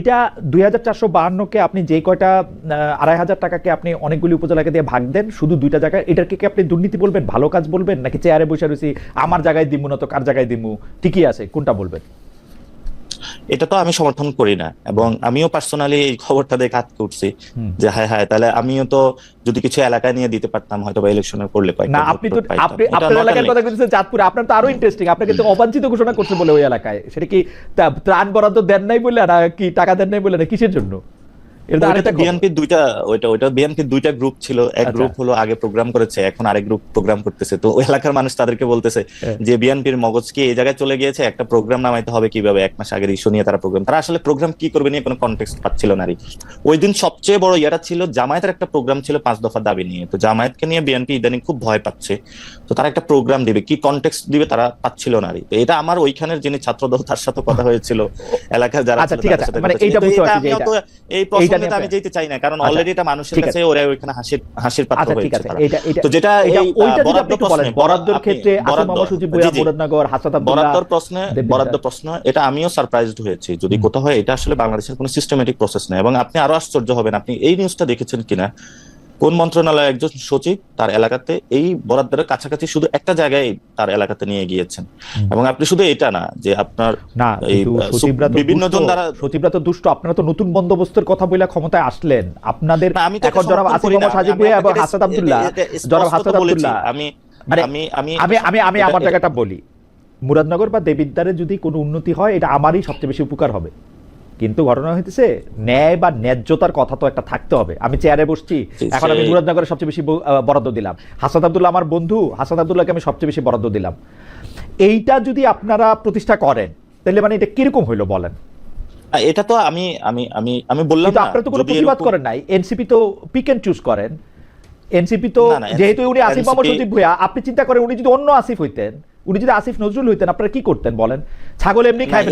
এইটা দুই হাজার চারশো বাহান্নকে আপনি যে কয়টা আড়াই হাজার টাকাকে আপনি অনেকগুলি উপজেলাকে দিয়ে ভাগ দেন, শুধু দুইটা জায়গায়। এটাকে কি আপনি দুর্নীতি বলবেন, ভালো কাজ বলবেন, নাকি চেয়ারে বসে রয়েছি, আমার জায়গায় দিমু না তো কার জায়গায় দিমু? ঠিকই আছে, কোনটা বলবেন? এটা তো আমি সমর্থন করি না। এবং আমিও পার্সোনালি এই খবরটা দেখে আটকে উঠছি যে হ্যাঁ হ্যাঁ তাহলে আমিও তো যদি কিছু এলাকা নিয়ে দিতে পারতাম হয়তো বা ইলেকশনে করলে পাই না আপনি তো আপনি আপনার এলাকার কথা বলছেন চাঁদপুরে। আপনার তো আরও ইন্টারেস্টিং আপনি কিন্তু অবাঞ্ছিত ঘোষণা করছে বলে ওই এলাকায়। সেটা কি ত্রাণ বরাদ্দ দেন নাই বলে না কি টাকা দেন নাই বলে না কিসের জন্য? বিএনপির দুইটা ওইটা ওইটা বিএনপির দুইটা গ্রুপ ছিল। এক আচ্ছা। গ্রুপ হলো আগে প্রোগ্রাম করেছে এখন আরেক গ্রুপ প্রোগ্রাম করতেছে। তো ওই এলাকার মানুষ তাদেরকে বলতেছে হ্যাঁ। যে বিএনপির মগজ কি এই জায়গায় চলে গিয়েছে? একটা প্রোগ্রাম নামাইতে হবে কীভাবে? এক মাস আগের ইস্যু নিয়ে তারা প্রোগ্রাম তারা আসলে প্রোগ্রাম কি করবে নিয়ে কোনো কনটেক্সট পাচ্ছিল না ওই দিন সবচেয়ে বড় ইয়াটা ছিল জামায়াতের একটা প্রোগ্রাম ছিল পাঁচ দফা দাবি নিয়ে। তো জামায়াতকে নিয়ে বিএনপি ইদানিং খুব ভয় পাচ্ছে। তো তারা একটা প্রোগ্রাম দিবে। কি কনটেক্সট দিবে তারা পাচ্ছিল না। তো এটা আমার ওইখানের যিনি ছাত্রদল তার সাথে কথা হয়েছিল। এলাকার যারা আচ্ছা, ঠিক আছে। মানে এইটা বুঝতে পারছি এই আমি যেতে চাই না কারণ আচ্ছা, অলরেডি এটা মানুষের কাছে ওরা ওইখানে হাসির হাসির পাত্র আচ্ছা হয়েছে এটা এটা তো যেটা এটা ওইটা যদি আপনি বরাদ্দ বলেন বরাদ্দর ক্ষেত্রে আসিফ সুজিব মুরাদনগর হাসাত আব্দুল্লাহ বরাদ্দর প্রশ্নে বরাদ্দ প্রশ্ন এটা আমিও সারপ্রাইজড হয়েছি। যদি কথা কোথাও হয় এটা আসলে বাংলাদেশের কোনো সিস্টেমেটিক প্রসেস নেই। এবং আপনি আরও আশ্চর্য হবেন আপনি এই নিউজটা দেখেছেন কিনা? কোন মন্ত্রণালয় একজন সচিব তার এলাকাতে এই বরাদ্দের কাছাকাছি শুধু একটা জায়গায় তার এলাকাতে নিয়ে গিয়েছেন। এবং আপনি শুধু এটা না যে আপনার না বিভিন্ন জন দ্বারা সচিবরা তো দুষ্ট। আপনারা তো নতুন বন্দোবস্তের কথা বলে ক্ষমতায় আসলেন। আপনাদের আমি তো এখন জনাব আসিফ মোহাম্মদ সাজিব এবং হাসান আব্দুল্লাহ। জনাব হাসান আব্দুল্লাহ আমি মানে আমি আমি আমি আমি আমি আমার জায়গাটা বলি। মুরাদনগর বা দেবিদ্বারে যদি কোনো উন্নতি হয় এটা আমারই সবচেয়ে বেশি উপকার হবে। কিন্তু ঘটনা হইতেছে ন্যায় বা ন্যায্যতার কথা তো একটা থাকতে হবে। আমি চেয়ারে বসছি এখন আমি মুরাদনগরের সবচেয়ে বেশি বরাদ্দ দিলাম। হাসান আবদুল্লাহ আমার বন্ধু হাসান আবদুল্লাহকে আমি সবচেয়ে বেশি বরাদ্দ দিলাম। এইটা যদি আপনারা প্রতিষ্ঠা করেন তাহলে মানে এটা কীরকম হইল বলেন? এটা তো আমি আমি আমি আমি বললাম না আপনারা তো কোনো প্রতিবাদ করেন নাই। এনসিপি তো পিক এন্ড চুজ করেন। এনসিপি তো যেহেতু উনি আসিফ NCP সচিব ভুইয়া আপনি চিন্তা করেন উনি যদি অন্য আসিফ হইতেন উনি যদি আসিফ নজরুল হইতেন আপনারা কি করতেন বলেন? ছাগল এমনি খাই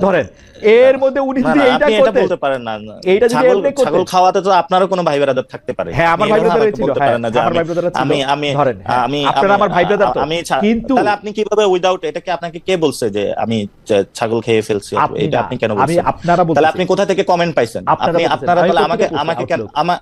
ধরেন এর মধ্যে উনি যদি এইটা বলতে পারেন না। এইটা যদি এমনি করতেন- ছাগল খাওয়াতে তো আপনারও কোনো ভাই ব্রাদার থাকতে পারে। হ্যাঁ আমার ভাই ব্রাদার ছিল হ্যাঁ আমার আমি- ভাই ব্রাদার ছিল। আমি আমি ধরেন হ্যাঁ, আমি আপনারা আমার ভাই ব্রাদার তো। আমি কিন্তু তাহলে আপনি কীভাবে উইদাউট এটাকে আপনাকে কে বলছে যে আমি ছাগল খেয়ে ফেলছি? এটা আপনি কেন আমি বলছেন আপনারা তাহলে আপনি কোথা থেকে কমেন্ট পাইছেন? আপনি আপনারা আমি তাহলে আমাকে আমাকে কেন। আমার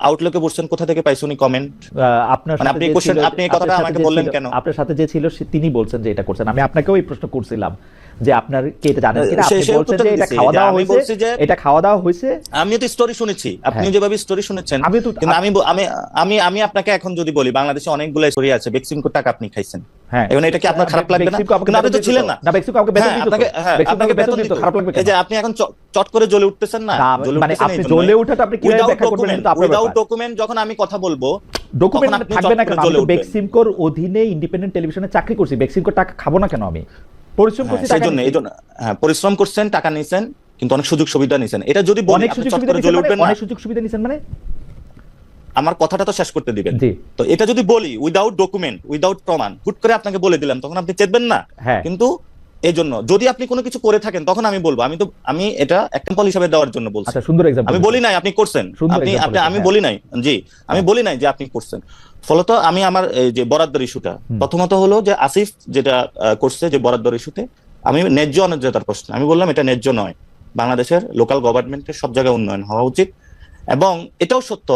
আউটলুকে কোথা থেকে পাইছেন উনি কমেন্ট আপনার মানে আপনি ছিল- আপনি এই কথাটা আমাকে বললেন কেন? আপনার সাথে যে ছিল তিনি বলছেন যে এটা করছেন। আমি আপনাকেও এই প্রশ্ন করছিলাম যে আপনার কি এটা জানেন কিনা? আপনি বলছেন যে এটা খাওয়া দাওয়া আমি হয়েছে এটা খাওয়া দাওয়া হয়েছে। আমিও তো স্টোরি শুনেছি। আপনি হ্যাঁ। যেভাবে স্টোরি শুনেছেন। আমি তো কিন্তু আমি আমি আমি আমি আপনাকে এখন যদি বলি বাংলাদেশে অনেকগুলো স্টোরি আছে। বেক্সিমকো টাকা আপনি খাইছেন। হ্যাঁ এখন এটা কি আপনার খারাপ লাগবে না? কিন্তু আপনি তো ছিলেন না। না বেক্সিমকো আমাকে বেতন হ্যাঁ, দিত আপনাকে হ্যাঁ, আপনাকে বেতন দিত খারাপ লাগবে এই যে আপনি এখন চট করে জ্বলে উঠতেছেন না মানে আপনি জ্বলে ওঠাটা আপনি কীভাবে ব্যাখ্যা করবেন document, এটা তো আপনার without ব্যাপার। যখন আমি কথা বলব ডকুমেন্ট থাকবে না কেন? আমি বেক্সিমকোর অধীনে ইন্ডিপেন্ডেন্ট টেলিভিশনে চাকরি করছি। বেক্সিমকোর টাকা খাব না কেন আমি? পরিশ্রম হ্যাঁ, করছি টাকা জন্য এই জন্য হ্যাঁ পরিশ্রম করছেন টাকা নিছেন কিন্তু অনেক সুযোগ সুবিধা নিছেন। এটা যদি বলি অনেক সুযোগ সুবিধা নিছেন মানে উঠবেন না অনেক সুযোগ সুবিধা নিছেন মানে আমার কথাটা তো শেষ করতে দিবেন। তো এটা যদি বলি উইদাউট ডকুমেন্ট উইদাউট প্রমাণ হুট করে আপনাকে বলে দিলাম তখন আপনি চেতবেন না। হ্যাঁ। কিন্তু এই জন্য যদি আপনি কোনো কিছু করে থাকেন তখন আমি বলব আমি তো আমি এটা এক্সাম্পল হিসাবে দেওয়ার জন্য বলছি। আচ্ছা সুন্দর আমি বলি নাই আপনি করছেন। আপনি আপনি আমি হ্যাঁ। বলি নাই জি আমি বলি নাই যে আপনি করছেন। ফলত আমি আমার এই যে বরাদ্দর ইস্যুটা প্রথমত হলো যে আসিফ যেটা করছে যে বরাদ্দর ইস্যুতে আমি ন্যায্য অন্যায্যতার প্রশ্ন আমি বললাম এটা ন্যায্য নয়। বাংলাদেশের লোকাল গভর্নমেন্টের সব জায়গায় উন্নয়ন হওয়া উচিত। এবং এটাও সত্য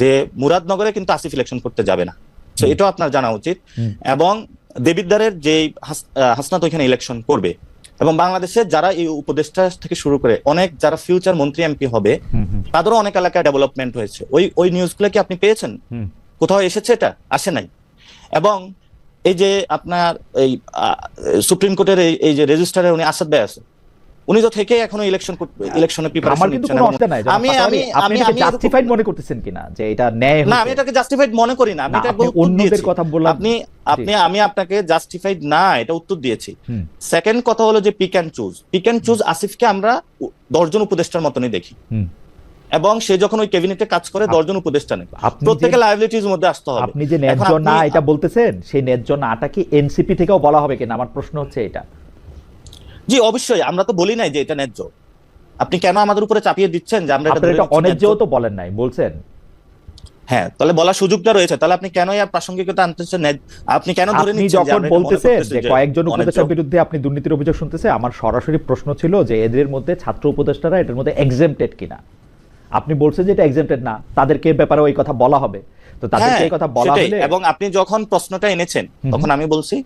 যে মুরাদনগরে কিন্তু আসিফ ইলেকশন করতে যাবে না। তো এটাও আপনার জানা উচিত। এবং দেবিদ্দারের যে হাসনাত ওইখানে ইলেকশন করবে। এবং বাংলাদেশে যারা এই উপদেষ্টা থেকে শুরু করে অনেক যারা ফিউচার মন্ত্রী এমপি হবে তাদেরও অনেক এলাকায় ডেভেলপমেন্ট হয়েছে। ওই ওই নিউজগুলো কি আপনি পেয়েছেন? কোথাও এসেছে এটা? আসে নাই। এবং এই যে আপনার এই সুপ্রিম কোর্টের এই এই যে রেজিস্টারে উনি আসাদ ভাই আছে উনি তো থেকে এখনও ইলেকশন ইলেকশনে প্রিপারেশন নিচ্ছেন আমি আমি আমি আমি জাস্টিফাইড মনে করতেছেন কিনা? যে এটা ন্যায় না আমি এটাকে জাস্টিফাইড মনে করি না। আমি এটা অন্যদের কথা বললাম। আপনি আপনি আমি আপনাকে জাস্টিফাইড না এটা উত্তর দিয়েছি। সেকেন্ড কথা হলো যে pick and choose pick and choose আসিফকে আমরা দশজন উপদেষ্টার মতনই দেখি। এবং সে যখন ওই ক্যাবিনেটে কাজ করে দশজন উপদেষ্টা নেই। আপনি যে- প্রত্যেকে লাইবিলিটির মধ্যে আসতে হবে। আপনি যে ন্যায্য না এটা বলতেছেন সেই ন্যায্য নাটা কি এনসিপি থেকেও বলা হবে কিনা? আমার প্রশ্ন হচ্ছে এটা। জি অবশ্যই। আমরা তো বলি নাই যে এটা ন্যায্য। আপনি কেন আমাদের উপরে চাপিয়ে দিচ্ছেন যে আমরা এটা অন্যায্যও তো বলেন নাই বলছেন? হ্যাঁ তাহলে বলার সুযোগটা রয়েছে। তাহলে আপনি কেন আর প্রাসঙ্গিকতা আনতেছেন ন্যায- আপনি কেন ধরে নিচ্ছেন যখন বলতেছেন যে কয়েকজন উপদেষ্টার বিরুদ্ধে আপনি দুর্নীতির অভিযোগ শুনতেছে আমার সরাসরি প্রশ্ন ছিল যে এদের মধ্যে ছাত্র উপদেষ্টারা এটার মধ্যে এক্সেমটেড কিনা। আপনি বলছেন যে এটা এক্সেমটেড না তাদেরকে ব্যাপারে ওই কথা বলা হবে। তো তাদেরকে হ্যাঁ, এই কথা বলা হলে এবং আপনি যখন প্রশ্নটা এনেছেন তখন আমি বলছি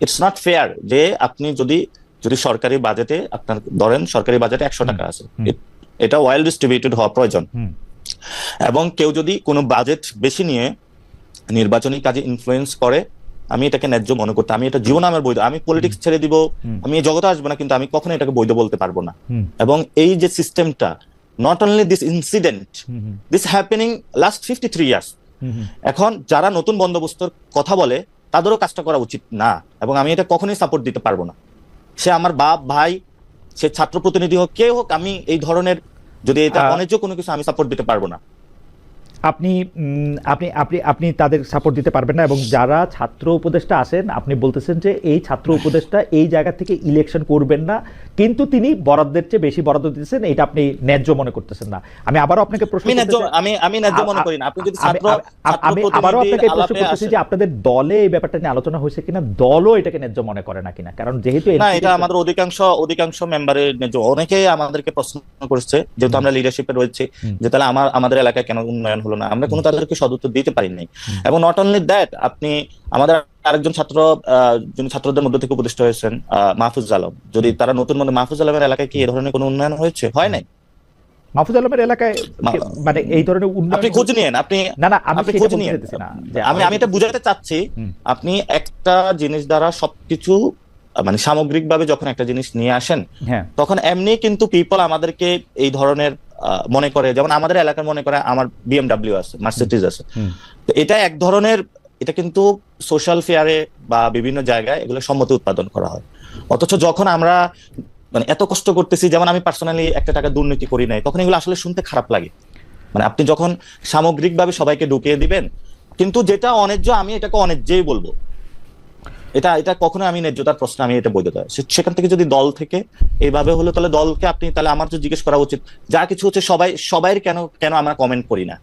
ইটস নট ফেয়ার যে আপনি যদি যদি সরকারি বাজেটে আপনার ধরেন সরকারি বাজেটে একশো টাকা আছে। এটা ওয়েল ডিস্ট্রিবিউটেড হওয়া প্রয়োজন। এবং কেউ যদি কোনো বাজেট বেশি নিয়ে নির্বাচনী কাজে ইনফ্লুয়েন্স করে আমি এটাকে ন্যায্য মনে করতে আমি এটা জীবন আমার বৈধ আমি পলিটিক্স ছেড়ে দিব আমি এই জগতে আসব না কিন্তু আমি কখনো এটাকে বৈধ বলতে পারব না। এবং এই যে সিস্টেমটা not only this incident this happening last fifty three years. এখন যারা নতুন বন্দোবস্তর কথা বলে তাদেরও কাজটা করা উচিত না। এবং আমি এটা কখনোই সাপোর্ট দিতে পারব না। সে আমার বাপ ভাই সে ছাত্র প্রতিনিধি হোক কে হোক আমি এই ধরনের যদি এটা অনেক অন্যায্য কোনো কিছু আমি সাপোর্ট দিতে পারব না। আপনি আপনি আপনি আপনি তাদের সাপোর্ট দিতে পারবেন না এবং যারা ছাত্র উপদেষ্টা আছেন আপনি বলতেছেন যে এই ছাত্র উপদেষ্টা এই জায়গা থেকে ইলেকশন করবেন না কিন্তু তিনি বরাদ্দের চেয়ে বেশি বরাদ্দ দিতেছেন এটা আপনি ন্যায্য মনে করতেছেন না। আমি আবারও আপনাকে প্রশ্ন আমি আমি ন্যায্য মনে করি না। আপনি যদি ছাত্র আমি- আবারও আপনাকে প্রশ্ন করতেছি যে আপনাদের দলে এই ব্যাপারটা নিয়ে আলোচনা হয়েছে কিনা? দলও এটাকে ন্যায্য মনে করে না কিনা? কারণ যেহেতু না এটা আমাদের অধিকাংশ অধিকাংশ মেম্বারের ন্যায্য। অনেকেই আমাদেরকে প্রশ্ন করছে যেহেতু আমরা লিডারশিপে রয়েছে যে তাহলে আমার আমাদের এলাকায় কেন উন্নয়ন হলো না। আমরা কোনো তাদেরকে সদুত্তর দিতে পারি নাই। এবং নট অনলি দ্যাট আপনি আমাদের আরেকজন ছাত্র যিনি ছাত্রদের মধ্য থেকে উপদেষ্টা হয়েছেন মাহফুজ আলম। যদি তারা নতুন মধ্যে মাহফুজ আলমের এলাকায় কি এ ধরনের কোনো উন্নয়ন হয়েছে? হয় নাই? মাহফুজ আলমের এলাকায় মানে এই ধরনের উন্নয়ন আপনি খোঁজ নিয়েন আপনি না না আমি আপনি খোঁজ নিয়েন। আমি আমি এটা বুঝাতে চাচ্ছি আপনি একটা জিনিস দ্বারা সবকিছু মানে সামগ্রিকভাবে যখন একটা জিনিস নিয়ে আসেন হ্যাঁ। তখন এমনি কিন্তু পিপল আমাদেরকে এই ধরনের মনে করে যেমন আমাদের এলাকার মনে করে আমার বিএমডাব্লিউ আছে মার্সিডিজ আছে। তো এটা এক ধরনের এটা কিন্তু সোশ্যাল ফেয়ারে বা বিভিন্ন জায়গায় এগুলো সম্মতি উৎপাদন করা হয়। অথচ যখন আমরা মানে এত কষ্ট করতেছি যেমন আমি পার্সোনালি একটা টাকা দুর্নীতি করি নাই তখন এগুলো আসলে শুনতে খারাপ লাগে। মানে আপনি যখন সামগ্রিকভাবে সবাইকে ঢুকিয়ে দিবেন কিন্তু যেটা অন্যায্য আমি এটাকে অন্যায্যই বলব। এটা এটা কখনো আমি ন্যায্যতার প্রশ্ন আমি এটা বৈধতা। সেখান থেকে যদি দল থেকে এইভাবে হলো তাহলে দলকে আপনি তাহলে আমার তো জিজ্ঞেস করা উচিত যা কিছু হচ্ছে সবাই সবাইয়ের কেন কেন আমরা কমেন্ট করি না?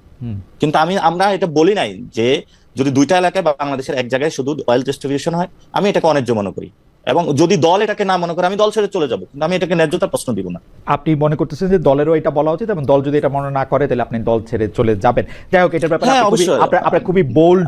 কিন্তু আমি আমরা এটা বলি নাই যে যদি দুইটা এলাকায় বা বাংলাদেশের এক জায়গায় শুধু অয়েল ডিস্ট্রিবিউশন হয় আমি এটাকে অন্যায্য মনে করি। এবং যদি দল এটাকে না মনে করে আমি দল ছেড়ে চলে যাব। কিন্তু আমি এটাকে ন্যায্যতার প্রশ্ন দিব না। আপনি মনে করতেছেন যে দলেরও এটা বলা উচিত এবং দল যদি এটা মনে না করে তাহলে আপনি দল ছেড়ে চলে যাবেন। যাই হোক এটার ব্যাপারে হ্যাঁ, আপনার খুবই বোল্ড